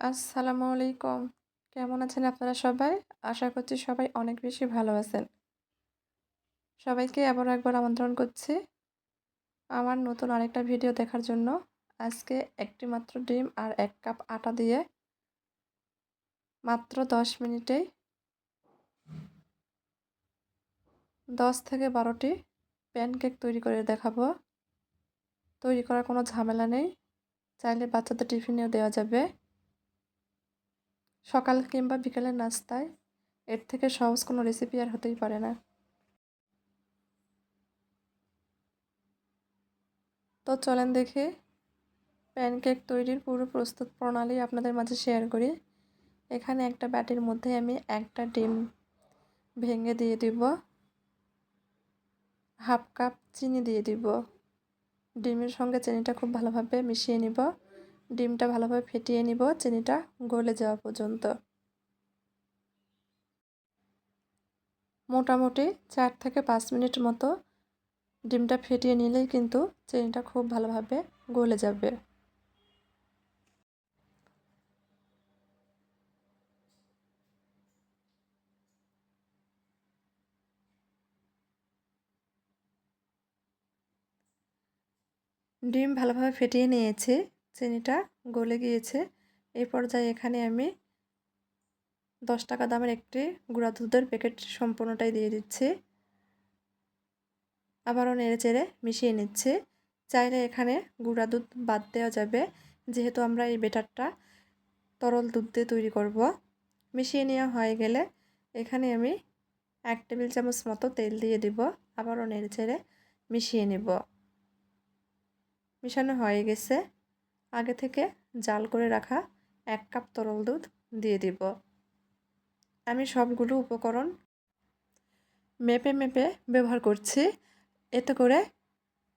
আসসালামু আলাইকুম। কেমন আছেন আপনারা সবাই? আশা করছি সবাই অনেক বেশি ভালো আছেন। সবাইকে আবার একবার আমন্ত্রণ করছি আমার নতুন আরেকটা ভিডিও দেখার জন্য। আজকে একটি মাত্র ডিম আর এক কাপ আটা দিয়ে মাত্র দশ মিনিটেই দশ থেকে বারোটি প্যানকেক তৈরি করে দেখাবো। তৈরি করার কোনো ঝামেলা নেই। চাইলে বাচ্চাদের টিফিনেও দেওয়া যাবে। সকাল কিংবা বিকেলের নাস্তায়, এর থেকে সহজ কোনো রেসিপি আর হতেই পারে না। তো চলেন দেখে প্যানকেক তৈরির পুরো প্রস্তুত প্রণালী আপনাদের মাঝে শেয়ার করি। এখানে একটা ব্যাটির মধ্যে আমি একটা ডিম ভেঙে দিয়ে দিব। হাফ কাপ চিনি দিয়ে দিব। ডিমের সঙ্গে চিনিটা খুব ভালোভাবে মিশিয়ে নিব। ডিমটা ভালোভাবে ফেটিয়ে নিব, চিনিটা গলে যাওয়া পর্যন্ত। মোটামুটি চার থেকে পাঁচ মিনিট মতো ডিমটা ফেটিয়ে নিলেই কিন্তু চিনিটা খুব ভালোভাবে গলে যাবে। ডিম ভালোভাবে ফেটিয়ে নিয়েছি। চিনিটা গলে গিয়েছে। এই পর্যায়ে এখানে আমি দশ টাকা দামের একটি গুঁড়া দুধের প্যাকেট সম্পূর্ণটাই দিয়ে দিচ্ছি। আবারও নেড়ে চেড়ে মিশিয়ে নিচ্ছে। চাইলে এখানে গুঁড়া দুধ বাদ দেওয়া যাবে। যেহেতু আমরা এই বেটারটা তরল দুধ দিয়ে তৈরি করব। মিশিয়ে নেওয়া হয়ে গেলে এখানে আমি এক টেবিল চামচ মতো তেল দিয়ে দিব। আবারও নেড়ে চেড়ে মিশিয়ে নেব। মিশানো হয়ে গেছে। আগে থেকে জাল করে রাখা এক কাপ তরল দুধ দিয়ে দিব। আমি সবগুলো উপকরণ মেপে মেপে ব্যবহার করছি। এতে করে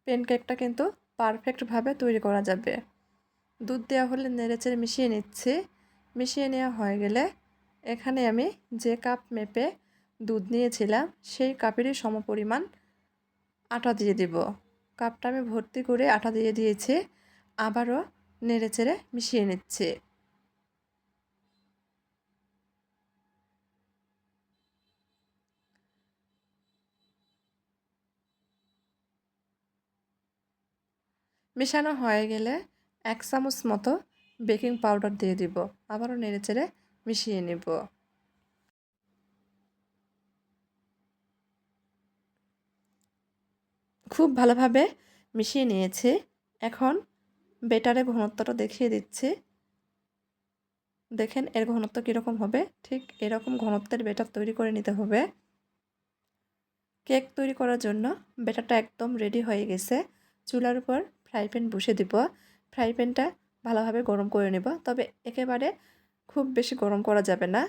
প্যানকেকটা কিন্তু পারফেক্টভাবে তৈরি করা যাবে। দুধ দেওয়া হলে নেড়েচেড়ে মিশিয়ে নিচ্ছি। মিশিয়ে নেওয়া হয়ে গেলে এখানে আমি যে কাপ মেপে দুধ নিয়েছিলাম, সেই কাপেরই সমপরিমাণ আটা দিয়ে দিব। কাপটা আমি ভর্তি করে আটা দিয়ে দিয়েছি। আবারও নেড়েচেড়ে মিশিয়ে নিচ্ছে। মেশানো হয়ে গেলে এক চামচ মতো বেকিং পাউডার দিয়ে দিব। আবারও নেড়ে চেড়ে মিশিয়ে নেব। খুব ভালোভাবে মিশিয়ে নিয়েছি। এখন বেটারের ঘনত্বটা দেখিয়ে দিচ্ছি। দেখেন, এর ঘনত্ব কীরকম হবে? ঠিক এরকম ঘনত্বের বেটার তৈরি করে নিতে হবে। কেক তৈরি করার জন্য বেটারটা একদম রেডি হয়ে গেছে। চুলার উপর ফ্রাই প্যান বসে দিব। ফ্রাই প্যানটা ভালোভাবে গরম করে নেব। তবে একেবারে খুব বেশি গরম করা যাবে না।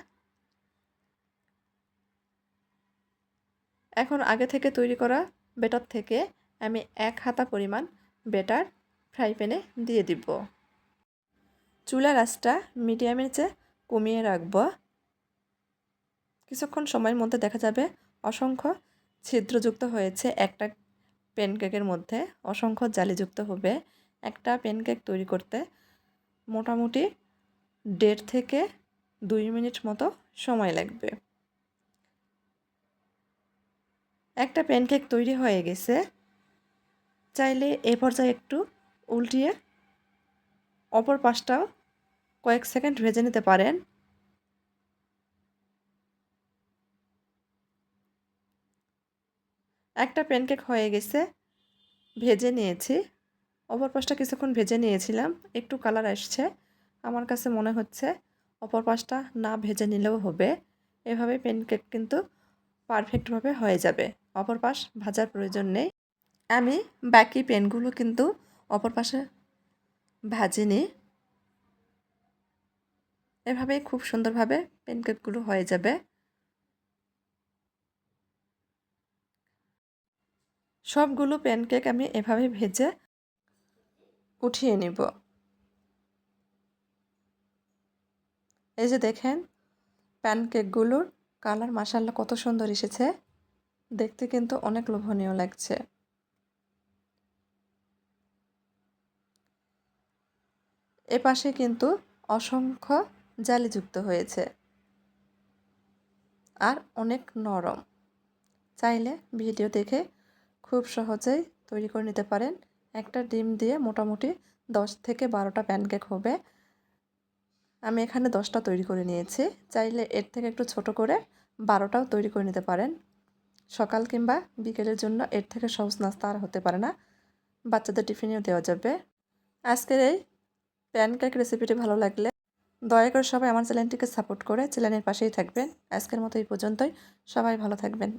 এখন আগে থেকে তৈরি করা বেটার থেকে আমি এক হাতা পরিমাণ বেটার ফ্রাই প্যানে দিয়ে দিব। চুলার আঁচটা মিডিয়ামের চেয়ে কমিয়ে রাখব। কিছুক্ষণ সময়ের মধ্যে দেখা যাবে অসংখ্য ছিদ্রযুক্ত হয়েছে। একটা প্যানকেকের মধ্যে অসংখ্য জালিযুক্ত হবে। একটা প্যানকেক তৈরি করতে মোটামুটি দেড় থেকে দুই মিনিট মতো সময় লাগবে। একটা প্যানকেক তৈরি হয়ে গেছে। চাইলে এ পর্যায়ে একটু উল্টিয়ে অপর পাশটাও কয়েক সেকেন্ড ভেজে নিতে পারেন। একটা প্যানকেক হয়ে গেছে, ভেজে নিয়েছি। অপর পাশটা কিছুক্ষণ ভেজে নিয়েছিলাম, একটু কালার আসছে। আমার কাছে মনে হচ্ছে অপর পাশটা না ভেজে নিলেও হবে। এভাবে প্যানকেক কিন্তু পারফেক্টভাবে হয়ে যাবে। অপর পাশ ভাজার প্রয়োজন নেই। আমি বাকি পেনগুলো কিন্তু অপর পাশে ভাজিনি এভাবেই খুব সুন্দরভাবে প্যানকেকগুলো হয়ে যাবে। সবগুলো প্যানকেক আমি এভাবে ভেজে উঠিয়ে নিব। এই যে দেখেন প্যানকেকগুলোর কালার মাসাল্লা কত সুন্দর এসেছে। দেখতে কিন্তু অনেক লোভনীয় লাগছে। এপাশে কিন্তু অসংখ্য জালিযুক্ত হয়েছে। আর অনেক নরম। চাইলে ভিডিও দেখে খুব সহজেই তৈরি করে নিতে পারেন। একটা ডিম দিয়ে মোটামুটি দশ থেকে বারোটা প্যানকেক হবে। আমি এখানে দশটা তৈরি করে নিয়েছি। চাইলে এর থেকে একটু ছোট করে বারোটাও তৈরি করে নিতে পারেন। সকাল কিংবা বিকেলের জন্য এর থেকে সহজ নাস্তা আর হতে পারে না। বাচ্চাদের টিফিনেও দেওয়া যাবে। আজকের এই প্যানকেক রেসিপিটি ভালো লাগলে দয়া করে সবাই আমার চ্যানেলটিকে সাপোর্ট করে চ্যানেলের পাশেই থাকবেন। আজকের মতো এই পর্যন্তই। সবাই ভালো থাকবেন।